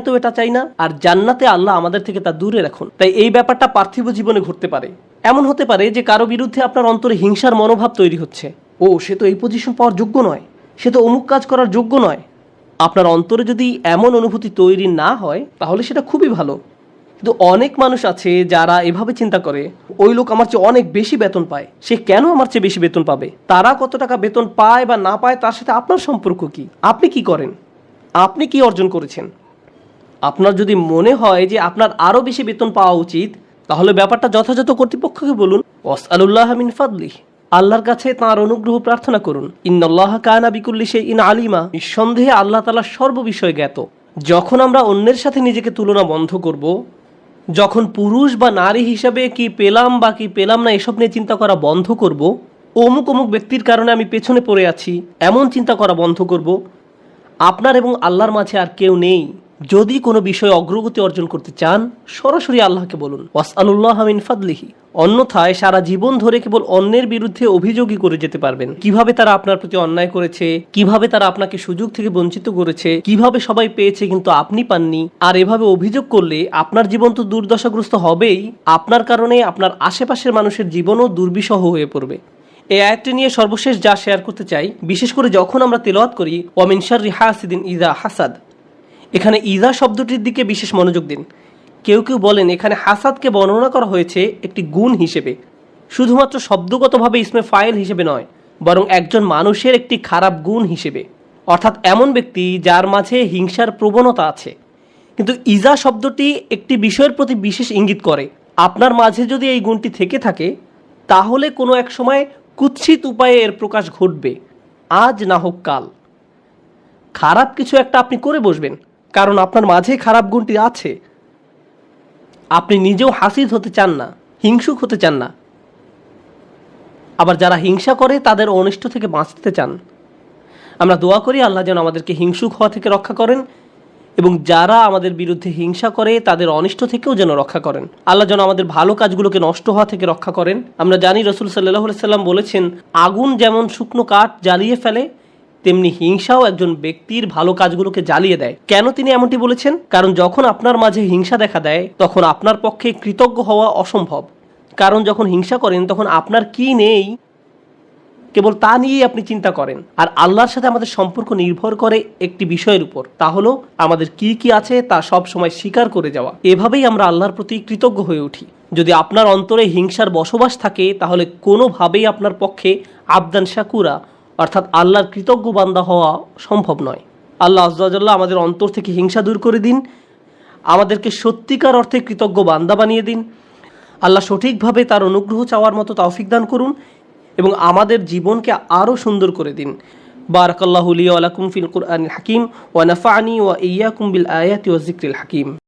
তো এটা চাই না, আর জান্নাতে আল্লাহ আমাদের থেকে তা দূরে রাখুন। তাই এই ব্যাপারটা পার্থিব জীবনে ঘটতে পারে। এমন হতে পারে যে কারও বিরুদ্ধে আপনার অন্তরে হিংসার মনোভাব তৈরি হচ্ছে। ও, সে তো এই পজিশন পাওয়ার যোগ্য নয়। সে তো অমুক কাজ করার যোগ্য নয়। আপনার অন্তরে যদি এমন অনুভূতি তৈরি না হয়, তাহলে সেটা খুবই ভালো। কিন্তু অনেক মানুষ আছে যারা এভাবে চিন্তা করে, ওই লোক আমার চেয়ে অনেক বেশি বেতন পায়। সে কেন আমার চেয়ে বেশি বেতন পাবে? তারা কত টাকা বেতন পায় বা না পায়, তার সাথে আপনার সম্পর্ক কি? আপনি কি করেন? আপনি কি অর্জন করেছেন? আপনার যদি মনে হয় যে আপনার আরও বেশি বেতন পাওয়া উচিত, তাহলে ব্যাপারটা যথাযথ কর্তৃপক্ষকে বলুন। ওয়াসআলুল্লাহ মিন ফাদলি। আল্লাহর কাছে তাঁর অনুগ্রহ প্রার্থনা করুন। ইন্নাল্লাহ কানা বিকুল্লি সে ইন আলিমা। নিঃসন্দেহে আল্লাহ তালা সর্ববিষয়ে জ্ঞাত। যখন আমরা অন্যের সাথে নিজেকে তুলনা বন্ধ করব, যখন পুরুষ বা নারী হিসাবে কি পেলাম বা কি পেলাম না এসব নিয়ে চিন্তা করা বন্ধ করব, অমুক অমুক ব্যক্তির কারণে আমি পেছনে পড়ে আছি, এমন চিন্তা করা বন্ধ করব, আপনার এবং আল্লাহর মাঝে আর কেউ নেই। যদি কোনো বিষয়ে অগ্রগতি অর্জন করতে চান, সরাসরি আল্লাহকে বলুন। ওয়াস আল্লাহ মিন ফাদলিহি। অন্যথায় সারা জীবন ধরে কেবল অন্যের বিরুদ্ধে অভিযোগই করে যেতে পারবেন। কীভাবে তারা আপনার প্রতি অন্যায় করেছে, কীভাবে তারা আপনাকে সুযোগ থেকে বঞ্চিত করেছে, কীভাবে সবাই পেয়েছে কিন্তু আপনি পাননি, আর এভাবে অভিযোগ করলে আপনার জীবন তো দুর্দশাগ্রস্ত হবেই, আপনার কারণে আপনার আশেপাশের মানুষের জীবনও দুর্বিষহ হয়ে পড়বে। এই আয়াতটি নিয়ে সর্বশেষ যা শেয়ার করতে চাই, বিশেষ করে যখন আমরা তেলাওয়াত করি ওয়ামিনশার রিহাসিদিন ইজা হাসাদ। এখানে ইজা শব্দটির দিকে বিশেষ মনোযোগ দিন। কেউ কেউ বলেন এখানে হাসাদকে বর্ণনা করা হয়েছে একটি গুণ হিসেবে। শুধুমাত্র শব্দগতভাবে ইসমে ফাইল হিসেবে নয়, বরং একজন মানুষের একটি খারাপ গুণ হিসেবে। অর্থাৎ এমন ব্যক্তি যার মাঝে হিংসার প্রবণতা আছে। কিন্তু ইজা শব্দটি একটি বিষয়ের প্রতি বিশেষ ইঙ্গিত করে। আপনার মাঝে যদি এই গুণটি থেকে থাকে, তাহলে কোনো এক সময় কুৎসিত উপায়ে এর প্রকাশ ঘটবে। আজ না হোক কাল। খারাপ কিছু একটা আপনি করে বসবেন। কারণ আপনার মাঝে খারাপ গুণটি আছে। আপনি নিজেও হাসিদ হতে চান না, হিংসুক হতে চান না। আবার যারা হিংসা করে, তাদের অনিষ্ট থেকে বাঁচতে চান। আমরা দোয়া করি আল্লাহ যেন আমাদেরকে হিংসুক হওয়া থেকে রক্ষা করেন এবং যারা আমাদের বিরুদ্ধে হিংসা করে, তাদের অনিষ্ট থেকেও যেন রক্ষা করেন। আল্লাহ যেন আমাদের ভালো কাজগুলোকে নষ্ট হওয়া থেকে রক্ষা করেন। আমরা জানি রসুল সাল্লাহ সাল্লাম বলেছেন, আগুন যেমন শুকনো কাঠ জ্বালিয়ে ফেলে তেমনি হিংসাও একজন ব্যক্তির ভালো কাজগুলোকে জ্বালিয়ে দেয়। কেন তিনি এমনটি বলেছেন? কারণ যখন আপনার মাঝে হিংসা দেখা দেয়, তখন আপনার পক্ষে কৃতজ্ঞ হওয়া অসম্ভব। কারণ যখন হিংসা করেন, তখন আপনার কি নেই? কেবল তা নিয়েই আপনি চিন্তা করেন। আর আল্লাহর সাথে আমাদের সম্পর্ক নির্ভর করে একটি বিষয়ের উপর। তা হলো, আমাদের কি কি আছে তা সব সময় স্বীকার করে যাওয়া। এভাবেই আমরা আল্লাহর প্রতি কৃতজ্ঞ হয়ে উঠি। যদি আপনার অন্তরে হিংসার বসবাস থাকে, তাহলে কোনোভাবেই আপনার পক্ষে আবদান শাকুরা অর্থাৎ আল্লাহর কৃতজ্ঞ বান্দা হওয়া সম্ভব নয়। আল্লাহ আজ্লাহ আমাদের অন্তর থেকে হিংসা দূর করে দিন, আমাদেরকে সত্যিকার অর্থে কৃতজ্ঞ বান্দা বানিয়ে দিন। আল্লাহ সঠিকভাবে তার অনুগ্রহ চাওয়ার মতো তৌফিক দান করুন এবং আমাদের জীবনকে আরও সুন্দর করে দিন। বারাকাল্লাহুলিয়া আলাকুম ফিল কুরআনিল হাকিম ওয়া নাফানি ওয়া ইয়াকুম বিল আয়াতি ওয়া জিক্রিল হাকিম।